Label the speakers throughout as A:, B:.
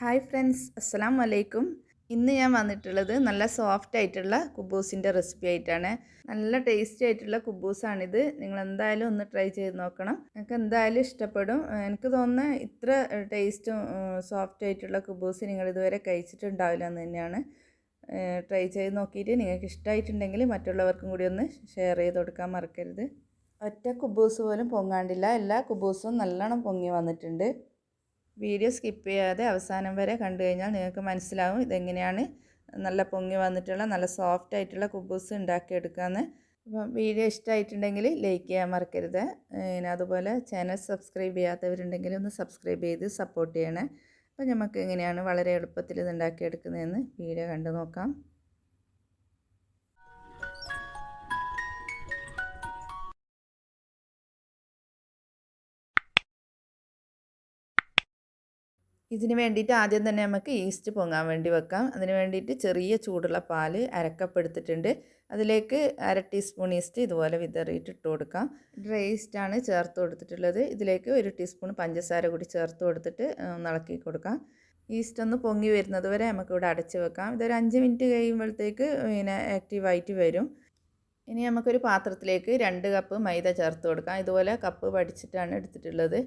A: Hi friends അസ്സാം വലൈക്കും ഇന്ന് ഞാൻ വന്നിട്ടുള്ളത് നല്ല സോഫ്റ്റ് ആയിട്ടുള്ള കുബൂസിന്റെ റെസിപ്പി ആയിട്ടാണ്. നല്ല ടേസ്റ്റി ആയിട്ടുള്ള കുബൂസാണിത്. നിങ്ങൾ എന്തായാലും ഒന്ന് ട്രൈ ചെയ്ത് നോക്കണം. നിങ്ങൾക്ക് എന്തായാലും ഇഷ്ടപ്പെടും. എനിക്ക് തോന്നുന്ന ഇത്ര ടേസ്റ്റും സോഫ്റ്റ് ആയിട്ടുള്ള കുബൂസ് നിങ്ങൾ ഇതുവരെ കഴിച്ചിട്ടുണ്ടാവില്ല എന്ന് തന്നെയാണ്. ട്രൈ ചെയ്ത് നോക്കിയിട്ട് നിങ്ങൾക്ക് ഇഷ്ടമായിട്ടുണ്ടെങ്കിൽ മറ്റുള്ളവർക്കും കൂടി ഒന്ന് ഷെയർ ചെയ്ത് കൊടുക്കാൻ മറക്കരുത്. ഒറ്റ കുബൂസ് പോലും പൊങ്ങാണ്ടില്ല. എല്ലാ കുബൂസും നല്ലോണം പൊങ്ങി വന്നിട്ടുണ്ട്. വീഡിയോ സ്കിപ്പ് ചെയ്യാതെ അവസാനം വരെ കണ്ടു കഴിഞ്ഞാൽ നിങ്ങൾക്ക് മനസ്സിലാവും ഇതെങ്ങനെയാണ് നല്ല പൊങ്ങി വന്നിട്ടുള്ള നല്ല സോഫ്റ്റ് ആയിട്ടുള്ള കുബൂസ് ഉണ്ടാക്കിയെടുക്കാമെന്ന് അപ്പം വീഡിയോ ഇഷ്ടമായിട്ടുണ്ടെങ്കിൽ ലൈക്ക് ചെയ്യാൻ മറക്കരുത്. പിന്നെ അതുപോലെ ചാനൽ സബ്സ്ക്രൈബ് ചെയ്യാത്തവരുണ്ടെങ്കിൽ ഒന്ന് സബ്സ്ക്രൈബ് ചെയ്ത് സപ്പോർട്ട് ചെയ്യണേ. അപ്പോൾ നമുക്ക് എങ്ങനെയാണ് വളരെ എളുപ്പത്തിൽ ഇത് ഉണ്ടാക്കിയെടുക്കുന്നതെന്ന് വീഡിയോ കണ്ടു നോക്കാം. ഇതിന് വേണ്ടിയിട്ട് ആദ്യം തന്നെ നമുക്ക് ഈസ്റ്റ് പൊങ്ങാൻ വേണ്ടി വെക്കാം. അതിന് വേണ്ടിയിട്ട് ചെറിയ ചൂടുള്ള പാൽ അരക്കപ്പെടുത്തിട്ടുണ്ട്. അതിലേക്ക് അര ടീസ്പൂൺ ഈസ്റ്റ് ഇതുപോലെ വിതറിയിട്ട് ഇട്ട് കൊടുക്കാം. ഡ്രൈ ഈസ്റ്റാണ് ചേർത്ത് കൊടുത്തിട്ടുള്ളത്. ഇതിലേക്ക് ഒരു ടീസ്പൂൺ പഞ്ചസാര കൂടി ചേർത്ത് കൊടുത്തിട്ട് ഇളക്കി കൊടുക്കാം. ഈസ്റ്റ് ഒന്ന് പൊങ്ങി വരുന്നത് വരെ നമുക്കിവിടെ അടച്ച് വെക്കാം. ഇതൊരു അഞ്ച് മിനിറ്റ് കഴിയുമ്പോഴത്തേക്ക് പിന്നെ ആക്റ്റീവായിട്ട് വരും. ഇനി നമുക്കൊരു പാത്രത്തിലേക്ക് രണ്ട് കപ്പ് മൈദ ചേർത്ത് കൊടുക്കാം. ഇതുപോലെ കപ്പ് പഠിച്ചിട്ടാണ് എടുത്തിട്ടുള്ളത്.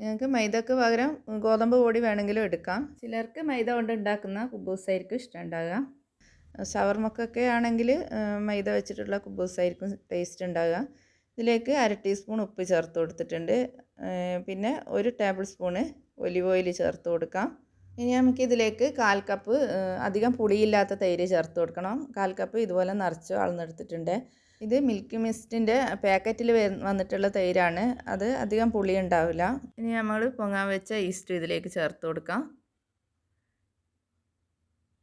A: നിങ്ങൾക്ക് മൈദക്ക് പകരം ഗോതമ്പ് പൊടി വേണമെങ്കിലും എടുക്കാം. ചിലർക്ക് മൈദ കൊണ്ട് ഉണ്ടാക്കുന്ന കുബൂസായിരിക്കും ഇഷ്ടം ഉണ്ടാകുക ഷവർമക്കൊക്കെ ആണെങ്കിൽ മൈദ വെച്ചിട്ടുള്ള കുബൂസായിരിക്കും ടേസ്റ്റ് ഉണ്ടാകുക ഇതിലേക്ക് അര ടീസ്പൂൺ ഉപ്പ് ചേർത്ത് കൊടുത്തിട്ടുണ്ട്. പിന്നെ ഒരു ടേബിൾ സ്പൂണ് ഒലിവ് ഓയിൽ ചേർത്ത് കൊടുക്കാം. ഇനി നമുക്ക് ഇതിലേക്ക് കാൽ കപ്പ് അധികം പുളിയില്ലാത്ത തൈര് ചേർത്ത് കൊടുക്കണം. കാൽ കപ്പ് ഇതുപോലെ നിറച്ച് അളന്നെടുത്തിട്ടുണ്ട്. ഇത് മിൽക്ക് മിസ്റ്റിന്റെ പാക്കറ്റിൽ വന്നിട്ടുള്ള തൈരാണ്. അത് അധികം പുളി ഉണ്ടാവില്ല ഇനി നമ്മൾ പൊങ്ങാൻ വെച്ച ഈസ്റ്റ് ഇതിലേക്ക് ചേർത്ത് കൊടുക്കാം.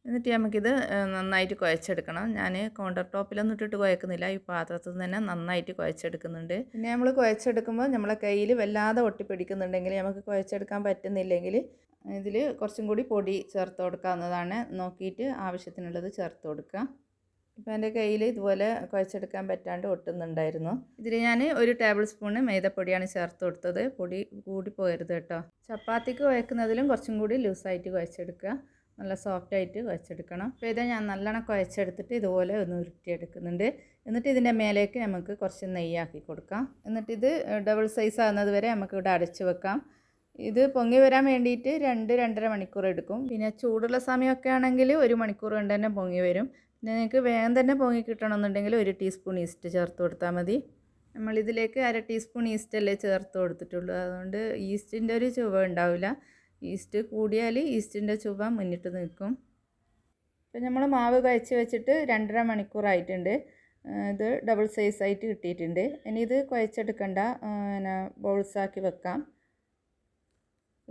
A: എന്നിട്ട് നമുക്കിത് നന്നായിട്ട് കുഴച്ചെടുക്കണം. ഞാൻ കൗണ്ടർ ടോപ്പിലൊന്നും ഇട്ടിട്ട് കുഴക്കുന്നില്ല. ഈ പാത്രത്തിൽ തന്നെ നന്നായിട്ട് കുഴച്ചെടുക്കുന്നുണ്ട്. പിന്നെ നമ്മൾ കുഴച്ചെടുക്കുമ്പോൾ നമ്മളെ കയ്യിൽ വല്ലാതെ ഒട്ടിപ്പിടിക്കുന്നുണ്ടെങ്കിൽ നമുക്ക് കുഴച്ചെടുക്കാൻ പറ്റുന്നില്ലെങ്കിൽ ഇതിൽ കുറച്ചും കൂടി പൊടി ചേർത്ത് കൊടുക്കാവുന്നതാണ്. നോക്കിയിട്ട് ആവശ്യത്തിനുള്ളത് ചേർത്ത് കൊടുക്കുക. ഇപ്പോൾ എന്റെ കയ്യിൽ ഇതുപോലെ കുഴച്ചെടുക്കാൻ പറ്റാണ്ട് ഒട്ടുന്നുണ്ടായിരുന്നു. ഇതിൽ ഞാൻ ഒരു ടേബിൾ സ്പൂണ് മൈദപ്പൊടിയാണ് ചേർത്ത് കൊടുത്തത്. പൊടി കൂടി പോയരുത് കേട്ടോ. ചപ്പാത്തിക്ക് കുഴക്കുന്നതിലും കുറച്ചും കൂടി ലൂസായിട്ട് കുഴച്ചെടുക്കുക. നല്ല സോഫ്റ്റ് ആയിട്ട് കുഴച്ചെടുക്കണം. അപ്പോൾ ഇത് ഞാൻ നല്ലോണം കുഴച്ചെടുത്തിട്ട് ഇതുപോലെ ഒന്ന് ഉരുട്ടിയെടുക്കുന്നുണ്ട്. എന്നിട്ട് ഇതിന്റെ മേലേക്ക് നമുക്ക് കുറച്ച് നെയ്യാക്കി കൊടുക്കാം. എന്നിട്ട് ഇത് ഡബിൾ സൈസ് ആകുന്നത് വരെ നമുക്ക് ഇവിടെ അടച്ച് വെക്കാം. ഇത് പൊങ്ങി വരാൻ വേണ്ടിയിട്ട് രണ്ട് രണ്ടര മണിക്കൂർ എടുക്കും. പിന്നെ ചൂടുള്ള സമയമൊക്കെ ആണെങ്കിൽ ഒരു മണിക്കൂർ കൊണ്ട് തന്നെ പൊങ്ങി വരും. പിന്നെ നിങ്ങൾക്ക് വേഗം തന്നെ പൊങ്ങി കിട്ടണമെന്നുണ്ടെങ്കിൽ ഒരു ടീസ്പൂൺ ഈസ്റ്റ് ചേർത്ത് കൊടുത്താൽ മതി. നമ്മളിതിലേക്ക് അര ടീസ്പൂൺ ഈസ്റ്റ് അല്ലേ ചേർത്ത് കൊടുത്തിട്ടുള്ളൂ. അതുകൊണ്ട് ഈസ്റ്റിന്റെ ഒരു ചുവ ഉണ്ടാവില്ല. ഈസ്റ്റ് കൂടിയാൽ ഈസ്റ്റിന്റെ ചുവ മുന്നിട്ട് നിൽക്കും. ഇപ്പം നമ്മൾ മാവ് കഴിച്ച് വെച്ചിട്ട് രണ്ടര മണിക്കൂറായിട്ടുണ്ട്. ഇത് ഡബിൾ സൈസ് ആയിട്ട് കിട്ടിയിട്ടുണ്ട്. ഇനി ഇത് കുഴച്ചെടുക്കണ്ട. പിന്നെ ബോൾസാക്കി വെക്കാം.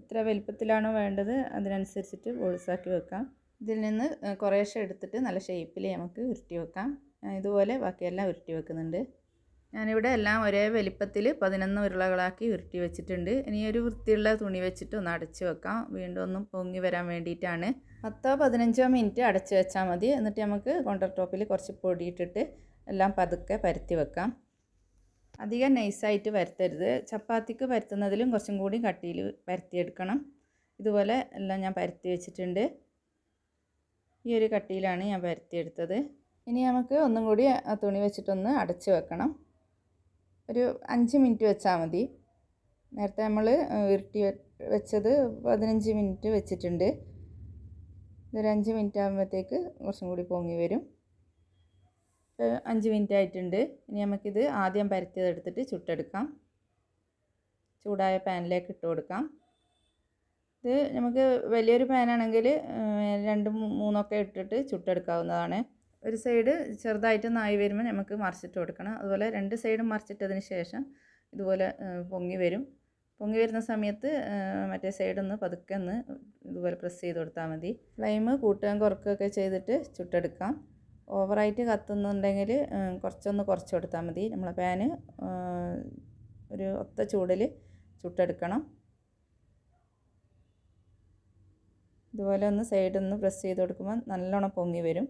A: എത്ര വലിപ്പത്തിലാണോ വേണ്ടത് അതിനനുസരിച്ചിട്ട് ബോൾസാക്കി വെക്കാം. ഇതിൽ നിന്ന് കുറേശ്ശെ എടുത്തിട്ട് നല്ല ഷേപ്പിൽ നമുക്ക് ഉരുട്ടി വെക്കാം. ഇതുപോലെ ബാക്കിയെല്ലാം ഉരുട്ടി വെക്കുന്നുണ്ട്. ഞാനിവിടെ എല്ലാം ഒരേ വലിപ്പത്തിൽ പതിനൊന്ന് ഉരുളകളാക്കി ഉരുട്ടി വെച്ചിട്ടുണ്ട്. ഇനി ഒരു വൃത്തിയുള്ള തുണി വെച്ചിട്ട് ഒന്ന് അടച്ച് വെക്കാം. വീണ്ടും ഒന്നും പൊങ്ങി വരാൻ വേണ്ടിയിട്ടാണ്. പത്തോ പതിനഞ്ചോ മിനിറ്റ് അടച്ച് വെച്ചാൽ മതി. എന്നിട്ട് നമുക്ക് കൗണ്ടർ ടോപ്പിൽ കുറച്ച് പൊടിയിട്ടിട്ട് എല്ലാം പതുക്കെ പരത്തി വെക്കാം. അധികം നൈസായിട്ട് പരത്തരുത് ചപ്പാത്തിക്ക് പരത്തുന്നതിലും കുറച്ചും കൂടി കട്ടിയിൽ പരത്തിയെടുക്കണം. ഇതുപോലെ എല്ലാം ഞാൻ പരത്തി വെച്ചിട്ടുണ്ട്. ഈ ഒരു കട്ടിയിലാണ് ഞാൻ പരത്തിയെടുത്തത്. ഇനി നമുക്ക് ഒന്നും കൂടി ആ തുണി വെച്ചിട്ടൊന്ന് അടച്ച് വെക്കണം. ഒരു അഞ്ച് മിനിറ്റ് വെച്ചാൽ മതി. നേരത്തെ നമ്മൾ ഉരുട്ടി വെച്ചത് പതിനഞ്ച് മിനിറ്റ് വെച്ചിട്ടുണ്ട്. ഇതൊരു അഞ്ച് മിനിറ്റ് ആകുമ്പോഴത്തേക്ക് കുറച്ചും കൂടി പൊങ്ങി വരും. അഞ്ച് മിനിറ്റ് ആയിട്ടുണ്ട്. ഇനി നമുക്കിത് ആദ്യം പരത്തിയതെടുത്തിട്ട് ചുട്ടെടുക്കാം. ചൂടായ പാനിലേക്ക് ഇട്ട് കൊടുക്കാം. ഇത് നമുക്ക് വലിയൊരു പാനാണെങ്കിൽ രണ്ടും മൂന്നൊക്കെ ഇട്ടിട്ട് ചുട്ടെടുക്കാവുന്നതാണ്. ഒരു സൈഡ് ചെറുതായിട്ട് നായി വരുമ്പോൾ നമുക്ക് മറിച്ചിട്ട് കൊടുക്കണം. അതുപോലെ രണ്ട് സൈഡും മറിച്ചിട്ടതിന് ശേഷം ഇതുപോലെ പൊങ്ങി വരും. പൊങ്ങി വരുന്ന സമയത്ത് മറ്റേ സൈഡൊന്ന് പതുക്കെ ഒന്ന് ഇതുപോലെ പ്രസ് ചെയ്ത് കൊടുത്താൽ മതി. ഫ്ലെയിം കൂട്ടുകയും കുറക്കുകയൊക്കെ ചെയ്തിട്ട് ചുട്ടെടുക്കാം. ഓവറായിട്ട് കത്തുന്നുണ്ടെങ്കിൽ കുറച്ചൊന്ന് കുറച്ച് കൊടുത്താൽ മതി. നമ്മളെ പാന് ഒരു ഒത്ത ചൂടിൽ ചുട്ടെടുക്കണം. ഇതുപോലെ ഒന്ന് സൈഡിൽ നിന്ന് പ്രസ് ചെയ്ത് കൊടുക്കുമ്പോൾ നല്ലോണം പൊങ്ങി വരും.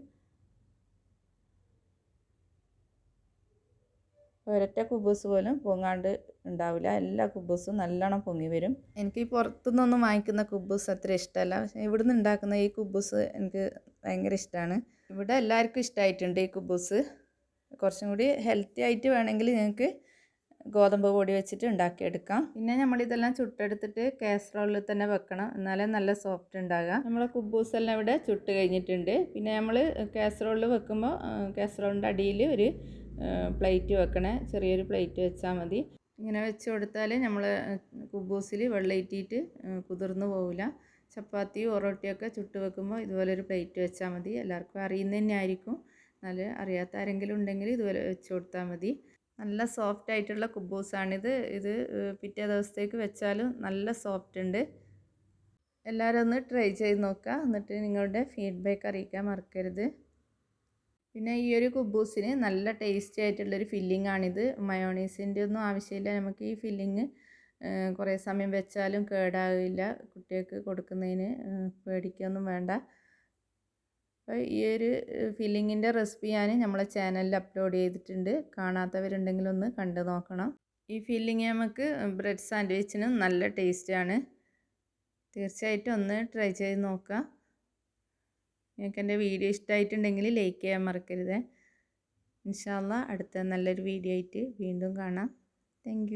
A: ഒരൊറ്റ കുബൂസ് പോലും പൊങ്ങാണ്ട് ഉണ്ടാവില്ല. എല്ലാ കുബൂസും നല്ലോണം പൊങ്ങി വരും. എനിക്ക് ഈ പുറത്തുനിന്നൊന്നും വാങ്ങിക്കുന്ന കുബൂസ് അത്ര ഇഷ്ടമല്ല. പക്ഷേ ഇവിടുന്ന് ഉണ്ടാക്കുന്ന ഈ കുബൂസ് എനിക്ക് ഭയങ്കര ഇഷ്ടമാണ്. ഇവിടെ എല്ലാവർക്കും ഇഷ്ടമായിട്ടുണ്ട് ഈ കുബൂസ്. കുറച്ചും കൂടി ഹെൽത്തി ആയിട്ട് വേണമെങ്കിൽ നിങ്ങൾക്ക് ഗോതമ്പ് പൊടി വെച്ചിട്ട് ഉണ്ടാക്കിയെടുക്കാം. പിന്നെ നമ്മളിതെല്ലാം ചുട്ടെടുത്തിട്ട് കാസറോളിൽ തന്നെ വെക്കണം. എന്നാലേ നല്ല സോഫ്റ്റ് ഉണ്ടാകുക നമ്മളെ കുബൂസ് എല്ലാം ഇവിടെ ചുട്ട് കഴിഞ്ഞിട്ടുണ്ട്. പിന്നെ നമ്മൾ കാസറോളിൽ വെക്കുമ്പോൾ കാസറോളിന്റെ അടിയിൽ ഒരു പ്ലേറ്റ് വെക്കണേ. ചെറിയൊരു പ്ലേറ്റ് വെച്ചാൽ മതി. ഇങ്ങനെ വെച്ച് കൊടുത്താൽ നമ്മൾ കുബൂസിൽ വെള്ളയിറ്റിയിട്ട് കുതിർന്നു പോവില്ല. ചപ്പാത്തിയും ഒറോട്ടിയൊക്കെ ചുട്ട് വെക്കുമ്പോൾ ഇതുപോലെ ഒരു പ്ലേറ്റ് വെച്ചാൽ മതി. എല്ലാവർക്കും അറിയുന്ന തന്നെ ആയിരിക്കും. നല്ല അറിയാത്ത ആരെങ്കിലും ഉണ്ടെങ്കിൽ ഇതുപോലെ വെച്ച് കൊടുത്താൽ മതി. നല്ല സോഫ്റ്റ് ആയിട്ടുള്ള കുബൂസാണിത്. ഇത് പിറ്റേ ദിവസത്തേക്ക് വെച്ചാലും നല്ല സോഫ്റ്റ് ഉണ്ട്. എല്ലാവരും ഒന്ന് ട്രൈ ചെയ്ത് നോക്കുക എന്നിട്ട് നിങ്ങളുടെ ഫീഡ്ബാക്ക് അറിയിക്കാൻ മറക്കരുത്. പിന്നെ ഈ ഒരു കുബൂസിന് നല്ല ടേസ്റ്റി ആയിട്ടുള്ളൊരു ഫില്ലിംഗ് ആണിത്. മയോണീസിന്റെ ഒന്നും ആവശ്യമില്ല. നമുക്ക് ഈ ഫില്ലിങ് കുറേ സമയം വെച്ചാലും കേടാവില്ല. കുട്ടികൾക്ക് കൊടുക്കുന്നതിന് പേടിക്കൊന്നും വേണ്ട. അപ്പോൾ ഈ ഒരു ഫില്ലിങ്ങിന്റെ റെസിപ്പി ഞാൻ നമ്മളെ ചാനലിൽ അപ്ലോഡ് ചെയ്തിട്ടുണ്ട്. കാണാത്തവരുണ്ടെങ്കിൽ ഒന്ന് കണ്ടു നോക്കണം. ഈ ഫില്ലിങ് നമുക്ക് ബ്രെഡ് സാൻഡ്വിച്ചിന് നല്ല ടേസ്റ്റാണ് തീർച്ചയായിട്ടും ഒന്ന് ട്രൈ ചെയ്ത് നോക്കുക നിങ്ങൾക്ക് എന്റെ വീഡിയോ ഇഷ്ടമായിട്ടുണ്ടെങ്കിൽ ലൈക്ക് ചെയ്യാൻ മറക്കരുത്. ഇൻഷാല്ല അടുത്ത നല്ലൊരു വീഡിയോ ആയിട്ട് വീണ്ടും കാണാം. താങ്ക്